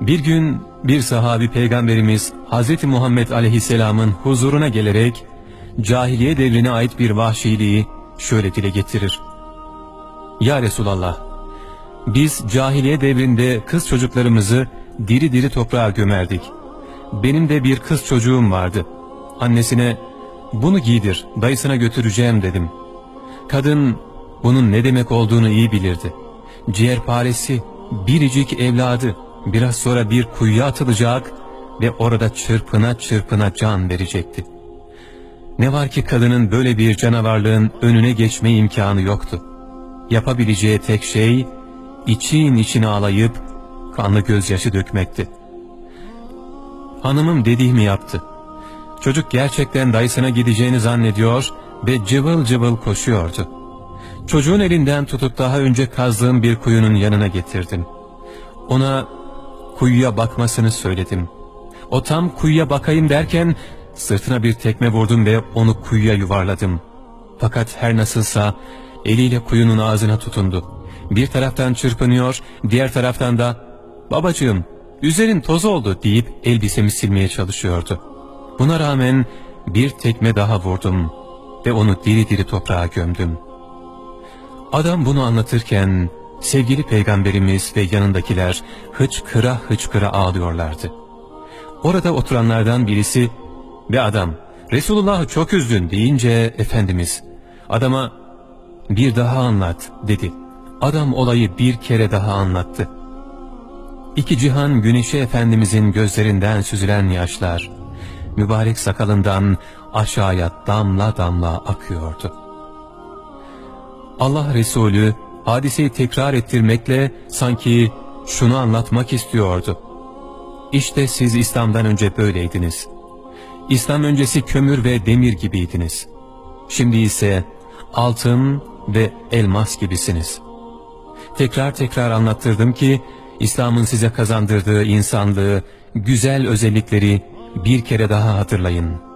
Bir gün bir sahabi peygamberimiz Hz. Muhammed aleyhisselamın huzuruna gelerek cahiliye devrine ait bir vahşiliği şöyle dile getirir. Ya Resulallah, biz cahiliye devrinde kız çocuklarımızı diri diri toprağa gömerdik. Benim de bir kız çocuğum vardı. Annesine bunu giydir, dayısına götüreceğim dedim. Kadın bunun ne demek olduğunu iyi bilirdi. Ciğerparesi, biricik evladı biraz sonra bir kuyuya atılacak ve orada çırpına çırpına can verecekti. Ne var ki kadının böyle bir canavarlığın önüne geçme imkanı yoktu. Yapabileceği tek şey için içine ağlayıp kanlı gözyaşı dökmekti. Hanımım dediğimi yaptı. Çocuk gerçekten dayısına gideceğini zannediyor ve cıvıl cıvıl koşuyordu. Çocuğun elinden tutup daha önce kazdığım bir kuyunun yanına getirdim. Ona kuyuya bakmasını söyledim. O tam kuyuya bakayım derken sırtına bir tekme vurdum ve onu kuyuya yuvarladım. Fakat her nasılsa eliyle kuyunun ağzına tutundu. Bir taraftan çırpınıyor, diğer taraftan da ''Babacığım, üzerin toz oldu'' deyip elbisemi silmeye çalışıyordu. Buna rağmen bir tekme daha vurdum ve onu diri diri toprağa gömdüm. Adam bunu anlatırken sevgili peygamberimiz ve yanındakiler hıçkıra hıçkıra ağlıyorlardı. Orada oturanlardan birisi ve adam Resulullah'ı çok üzdün deyince Efendimiz adama bir daha anlat dedi. Adam olayı bir kere daha anlattı. İki cihan güneşi Efendimizin gözlerinden süzülen yaşlar, mübarek sakalından aşağıya damla damla akıyordu. Allah Resulü hadiseyi tekrar ettirmekle sanki şunu anlatmak istiyordu. İşte siz İslam'dan önce böyleydiniz. İslam öncesi kömür ve demir gibiydiniz. Şimdi ise altın ve elmas gibisiniz. Tekrar tekrar anlattırdım ki İslam'ın size kazandırdığı insanlığı, güzel özellikleri bir kere daha hatırlayın.''